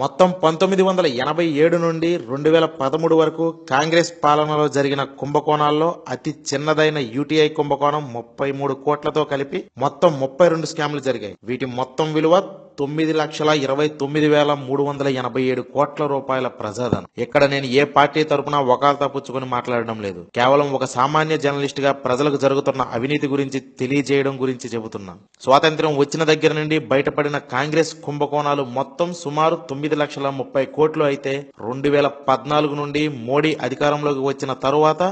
మొత్తం పంతొమ్మిది వందల ఎనభై ఏడు నుండి రెండు వేల పదమూడు వరకు కాంగ్రెస్ పాలనలో జరిగిన కుంభకోణాల్లో అతి చిన్నదైన యూటీఐ కుంభకోణం ముప్పై మూడు కోట్లతో కలిపి మొత్తం ముప్పై రెండు స్కామ్లు జరిగాయి. వీటి మొత్తం విలువ తొమ్మిది లక్షల ఇరవై తొమ్మిది వేల మూడు వందల ఎనభై ఏడు కోట్ల రూపాయల ప్రజాధనం. ఇక్కడ నేను ఏ పార్టీ తరపున వకాల్తా పుచ్చుకొని మాట్లాడడం లేదు. కేవలం ఒక సామాన్య జర్నలిస్ట్గా ప్రజలకు జరుగుతున్న అవినీతి గురించి తెలియజేయడం గురించి చెబుతున్నా స్వాతంత్ర్యం వచ్చిన దగ్గర నుండి బయటపడిన కాంగ్రెస్ కుంభకోణాలు మొత్తం సుమారు తొమ్మిది లక్షల ముప్పై కోట్లు అయితే రెండు వేల పద్నాలుగు నుండి మోడీ అధికారంలోకి వచ్చిన తరువాత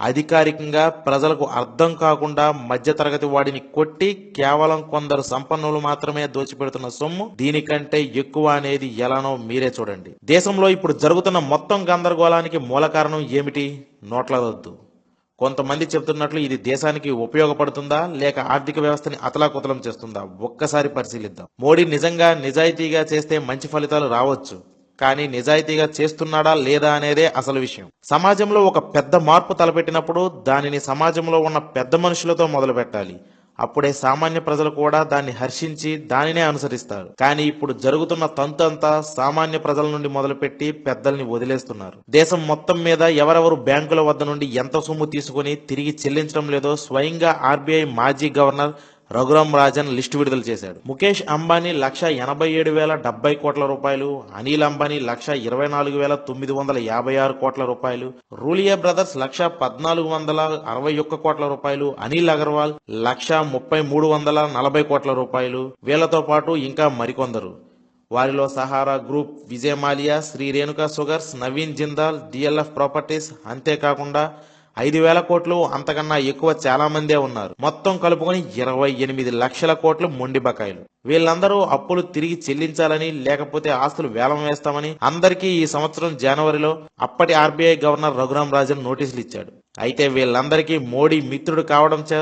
అధికారికంగా ప్రజలకు అర్థం కాకుండా మధ్యతరగతి వాడిని కొట్టి కేవలం కొందరు సంపన్నులు మాత్రమే దోచిపెడుతున్న సొమ్ము దీనికంటే ఎక్కువ అనేది ఎలానో మీరే చూడండి. దేశంలో ఇప్పుడు జరుగుతున్న మొత్తం గందరగోళానికి మూల కారణం ఏమిటి? నోట్ల రద్దు కొంతమంది చెబుతున్నట్లు ఇది దేశానికి ఉపయోగపడుతుందా? లేక ఆర్థిక వ్యవస్థని అతలాకుతలం చేస్తుందా? ఒక్కసారి పరిశీలిద్దాం. మోడీ నిజంగా నిజాయితీగా చేస్తే మంచి ఫలితాలు రావచ్చు. కానీ నిజాయితీగా చేస్తున్నాడా లేదా అనేదే అసలు విషయం. సమాజంలో ఒక పెద్ద మార్పు తలపెట్టినప్పుడు దానిని సమాజంలో ఉన్న పెద్ద మనుషులతో మొదలు పెట్టాలి అప్పుడే సామాన్య ప్రజలు కూడా దాన్ని హర్షించి దానినే అనుసరిస్తారు. కానీ ఇప్పుడు జరుగుతున్న తంతు అంతా సామాన్య ప్రజల నుండి మొదలుపెట్టి పెద్దల్ని వదిలేస్తున్నారు. దేశం మొత్తం మీద ఎవరెవరు బ్యాంకుల వద్ద నుండి ఎంత సొమ్ము తీసుకుని తిరిగి చెల్లించడం లేదో స్వయంగా ఆర్బీఐ మాజీ గవర్నర్ రఘురామ్ రాజన్ లిస్టు విడుదల చేశాడు. ముఖేష్ అంబానీ లక్ష ఎనభై ఏడు వేల డెబ్బై కోట్ల రూపాయలు అనిల్ అంబానీ లక్ష ఇరవై నాలుగు వేల తొమ్మిది వందల యాభై ఆరు కోట్ల రూపాయలు రూలియా బ్రదర్స్ లక్ష పద్నాలుగు వందల అరవై ఒక్క కోట్ల రూపాయలు అనిల్ అగర్వాల్ లక్ష ముప్పై మూడు వందల నలభై కోట్ల రూపాయలు వీళ్ళతో పాటు ఇంకా మరికొందరు. వారిలో Sahara group Vijay Mallya Shri Renuka sugars Naveen Jindal DLF properties అంతేకాకుండా ఐదు వేల కోట్లు అంతకన్నా ఎక్కువ చాలా మందే ఉన్నారు. మొత్తం కలుపుకొని ఇరవై ఎనిమిది లక్షల కోట్లు మొండి బకాయిలు. వీళ్ళందరూ అప్పులు తిరిగి చెల్లించాలని లేకపోతే ఆస్తులు వేలం వేస్తామని అందరికీ ఈ సంవత్సరం జనవరిలో అప్పటి ఆర్బీఐ గవర్నర్ రఘురాం రాజన్ నోటీసులు ఇచ్చాడు. అయితే వీళ్ళందరికీ మోడీ మిత్రుడు కావడం చే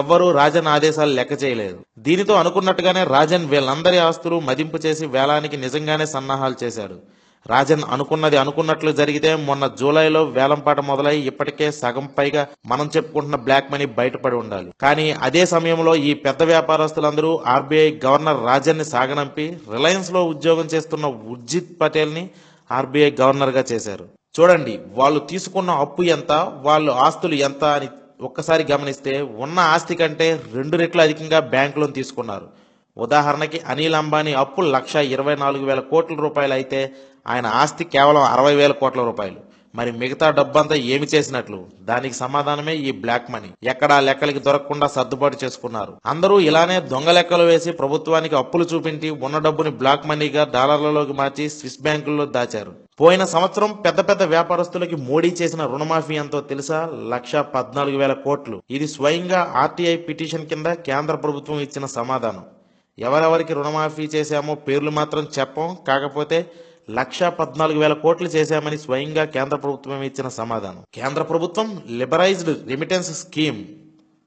ఎవ్వరూ రాజన్ ఆదేశాలు లెక్క చేయలేదు. దీనితో అనుకున్నట్టుగానే రాజన్ వీళ్ళందరి ఆస్తులు మదింపు చేసి వేలానికి నిజంగానే సన్నాహాలు చేశాడు. రాజన్ అనుకున్నది అనుకున్నట్లు జరిగితే మొన్న జూలైలో వేలంపాట మొదలై ఇప్పటికే సగం పైగా మనం చెప్పుకుంటున్న బ్లాక్ మనీ బయటపడి ఉండాలి. కానీ అదే సమయంలో ఈ పెద్ద వ్యాపారస్తులందరూ ఆర్బీఐ గవర్నర్ రాజన్ని సాగనంపి రిలయన్స్లో ఉద్యోగం చేస్తున్న ఉర్జిత్ పటేల్ని ఆర్బీఐ గవర్నర్గా చేశారు. చూడండి వాళ్ళు తీసుకున్న అప్పు ఎంత వాళ్ళు ఆస్తులు ఎంత అని ఒక్కసారి గమనిస్తే ఉన్న ఆస్తి కంటే రెండు రెట్లు అధికంగా బ్యాంకు లోన్ తీసుకున్నారు. ఉదాహరణకి అనిల్ అంబానీ అప్పు లక్ష ఇరవై నాలుగు వేల కోట్ల రూపాయలు అయితే ఆయన ఆస్తి కేవలం అరవై వేల కోట్ల రూపాయలు. మరి మిగతా డబ్బంతా ఏమి చేసినట్లు? దానికి సమాధానమే ఈ బ్లాక్ మనీ. ఎక్కడా లెక్కలకి దొరకకుండా సర్దుబాటు చేసుకున్నారు. అందరూ ఇలానే దొంగ లెక్కలు వేసి ప్రభుత్వానికి అప్పులు చూపించి ఉన్న డబ్బుని బ్లాక్ మనీగా డాలర్లలోకి మార్చి స్విస్ బ్యాంకుల్లో దాచారు. పోయిన సంవత్సరం పెద్ద పెద్ద వ్యాపారస్తులకి మోడీ చేసిన రుణమాఫీ ఎంతో తెలుసా? లక్ష పద్నాలుగు వేల కోట్లు. ఇది స్వయంగా ఆర్టీఐ పిటిషన్ కింద కేంద్ర ప్రభుత్వం ఇచ్చిన సమాధానం. ఎవరెవరికి రుణమాఫీ చేశామో పేర్లు మాత్రం చెప్పం. కాకపోతే లక్ష పద్నాలుగు వేల కోట్లు చేశామని స్వయంగా కేంద్ర ప్రభుత్వం ఇచ్చిన సమాధానం. కేంద్ర ప్రభుత్వం లిబరైజ్డ్ రెమిటెన్స్ స్కీమ్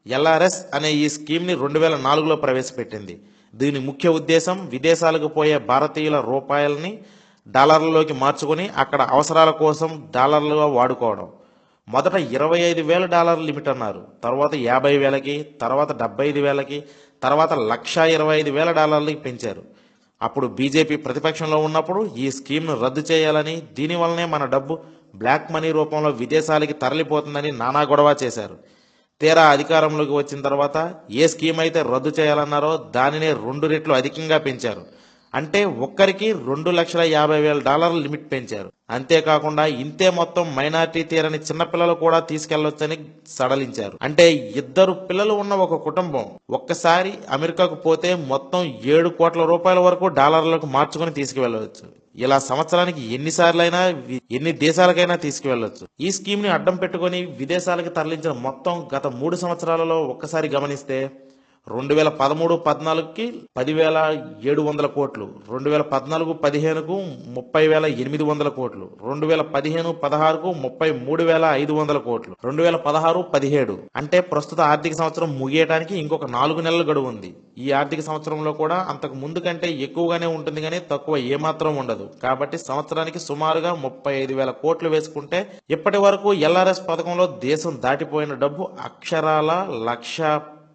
ఎల్ఆర్ఎస్ అనే ఈ స్కీమ్ని రెండు వేల నాలుగులో ప్రవేశపెట్టింది. దీని ముఖ్య ఉద్దేశం విదేశాలకు పోయే భారతీయుల రూపాయలని డాలర్లలోకి మార్చుకొని అక్కడ అవసరాల కోసం డాలర్లుగా వాడుకోవడం. మొదట ఇరవై ఐదు వేల డాలర్ లిమిట్ అన్నారు. తర్వాత యాభై వేలకి తర్వాత డెబ్బై ఐదు వేలకి తర్వాత లక్ష ఇరవై ఐదు వేల డాలర్లకి పెంచారు. అప్పుడు బీజేపీ ప్రతిపక్షంలో ఉన్నప్పుడు ఈ స్కీమ్ను రద్దు చేయాలని దీనివల్లనే మన డబ్బు బ్లాక్ మనీ రూపంలో విదేశాలకి తరలిపోతుందని నానా గొడవ చేశారు. తీరా అధికారంలోకి వచ్చిన తర్వాత ఏ స్కీమ్ అయితే రద్దు చేయాలన్నారో దానినే రెండు రెట్లు అధికంగా పెంచారు. అంటే ఒక్కరికి రెండు లక్షల యాభై వేల డాలర్ల లిమిట్ పెంచారు. అంతేకాకుండా ఇంతే మొత్తం మైనార్టీ తీరని చిన్నపిల్లలు కూడా తీసుకెళ్ళొచ్చని సడలించారు. అంటే ఇద్దరు పిల్లలు ఉన్న ఒక కుటుంబం ఒక్కసారి అమెరికాకు పోతే మొత్తం ఏడు కోట్ల రూపాయల వరకు డాలర్లకు మార్చుకుని తీసుకువెళ్ళవచ్చు ఇలా సంవత్సరానికి ఎన్నిసార్లైనా ఎన్ని దేశాలకైనా తీసుకువెళ్ళొచ్చు. ఈ స్కీమ్ని అడ్డం పెట్టుకుని విదేశాలకు తరలించిన మొత్తం గత మూడు సంవత్సరాలలో ఒక్కసారి గమనిస్తే రెండు వేల పదమూడు పద్నాలుగుకి పదివేల ఏడు వందల కోట్లు రెండు వేల పద్నాలుగు పదిహేనుకు ముప్పై వేల ఎనిమిది వందల కోట్లు రెండు వేల పదిహేను పదహారుకు ముప్పై మూడు వేల ఐదు వందల కోట్లు రెండు వేల పదహారు పదిహేడు. అంటే ప్రస్తుత ఆర్థిక సంవత్సరం ముగియడానికి ఇంకొక నాలుగు నెలల గడువు ఉంది. ఈ ఆర్థిక సంవత్సరంలో కూడా అంతకు ముందు కంటే ఎక్కువగానే ఉంటుంది కానీ తక్కువ ఏమాత్రం ఉండదు. కాబట్టి సంవత్సరానికి సుమారుగా ముప్పై ఐదు వేల కోట్లు వేసుకుంటే ఇప్పటి వరకు ఎల్ఆర్ఎస్ పథకంలో దేశం దాటిపోయిన డబ్బు అక్షరాల లక్ష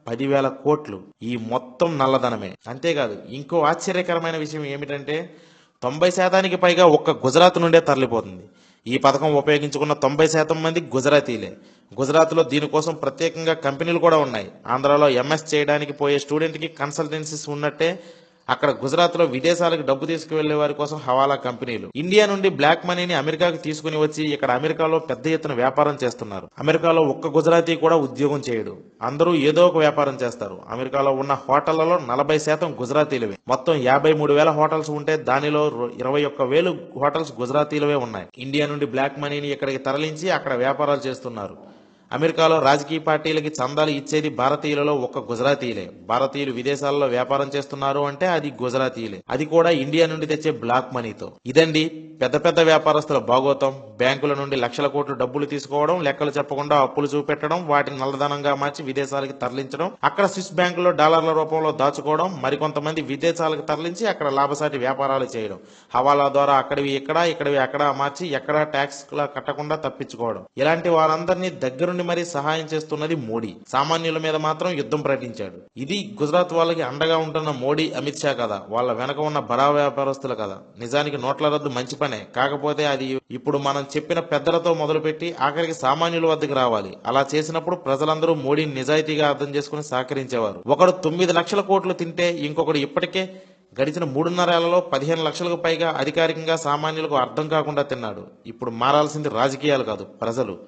పదివేల కోట్లు. ఈ మొత్తం నల్లధనమే. అంతేకాదు ఇంకో ఆశ్చర్యకరమైన విషయం ఏమిటంటే తొంభై శాతానికి పైగా ఒక్క గుజరాత్ నుండే తరలిపోతుంది. ఈ పథకం ఉపయోగించుకున్న తొంభై శాతం మంది గుజరాతీలే. గుజరాత్లో దీనికోసం ప్రత్యేకంగా కంపెనీలు కూడా ఉన్నాయి. ఆంధ్రాలో ఎంఎస్ చేయడానికి పోయే స్టూడెంట్కి కన్సల్టెన్సీస్ ఉన్నట్టే అక్కడ గుజరాత్లో విదేశాలకు డబ్బు తీసుకువెళ్ళే వారి కోసం హవాలా కంపెనీలు. ఇండియా నుండి బ్లాక్ మనీని అమెరికాకు తీసుకుని వచ్చి ఇక్కడ అమెరికాలో పెద్ద ఎత్తున వ్యాపారం చేస్తున్నారు. అమెరికాలో ఒక్క గుజరాతీ కూడా ఉద్యోగం చేయడు. అందరూ ఏదో ఒక వ్యాపారం చేస్తారు. అమెరికాలో ఉన్న హోటళ్ళలో నలభై శాతం గుజరాతీలవే. మొత్తం యాభై మూడు వేల హోటల్స్ ఉంటే దానిలో ఇరవై ఒక్క వేలు హోటల్స్ గుజరాతీలవే ఉన్నాయి. ఇండియా నుండి బ్లాక్ మనీని ఇక్కడికి తరలించి అక్కడ వ్యాపారాలు చేస్తున్నారు. అమెరికాలో రాజకీయ పార్టీలకి చందాలు ఇచ్చేది భారతీయులలో ఒక్క గుజరాతీయులే. భారతీయులు విదేశాల్లో వ్యాపారం చేస్తున్నారు అంటే అది గుజరాతీయులే. అది కూడా ఇండియా నుండి తెచ్చే బ్లాక్ మనీతో. ఇదండి పెద్ద పెద్ద వ్యాపారస్తుల భాగోతం బ్యాంకుల నుండి లక్షల కోట్లు డబ్బులు తీసుకోవడం లెక్కలు చెప్పకుండా అప్పులు చూపెట్టడం వాటిని నల్లధనంగా మార్చి విదేశాలకు తరలించడం అక్కడ స్విస్ బ్యాంకులో డాలర్ల రూపంలో దాచుకోవడం మరికొంతమంది విదేశాలకు తరలించి అక్కడ లాభసాటి వ్యాపారాలు చేయడం హవాలా ద్వారా అక్కడివి ఇక్కడ ఇక్కడివి అక్కడ మార్చి ఎక్కడా ట్యాక్స్ కట్టకుండా తప్పించుకోవడం. ఇలాంటి వారందరినీ దగ్గరుండి మరీ సహాయం చేస్తున్నది మోడీ. సామాన్యుల మీద మాత్రం యుద్ధం ప్రకటించాడు. ఇది గుజరాత్ వాళ్ళకి అండగా ఉంటున్న మోడీ అమిత్ షా కదా. వాళ్ళ వెనక ఉన్న బడా వ్యాపారస్తులు కదా. నిజానికి నోట్ల రద్దు మంచి పనే. కాకపోతే అది ఇప్పుడు మనం చెప్పిన పెద్దలతో మొదలుపెట్టి ఆఖరికి సామాన్యుల వద్దకు రావాలి. అలా చేసినప్పుడు ప్రజలందరూ మోడీని నిజాయితీగా అర్థం చేసుకుని సహకరించేవారు. ఒకడు తొమ్మిది లక్షల కోట్లు తింటే ఇంకొకడు ఇప్పటికే గడిచిన మూడున్నరేళ్ళలో పదిహేను లక్షలకు పైగా అధికారికంగా సామాన్యులకు అర్థం కాకుండా తిన్నాడు. ఇప్పుడు మారాల్సింది రాజకీయాలు కాదు ప్రజలు.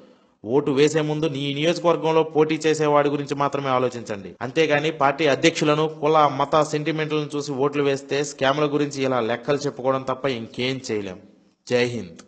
ఓటు వేసే ముందు నీ నియోజకవర్గంలో పోటీ చేసేవాడి గురించి మాత్రమే ఆలోచించండి. అంతేగాని పార్టీ అధ్యక్షులను కుల మత సెంటిమెంట్లను చూసి ఓట్లు వేస్తే స్కామ్ల గురించి ఇలా లెక్కలు చెప్పుకోవడం తప్ప ఇంకేం చేయలేం. జై హింద్.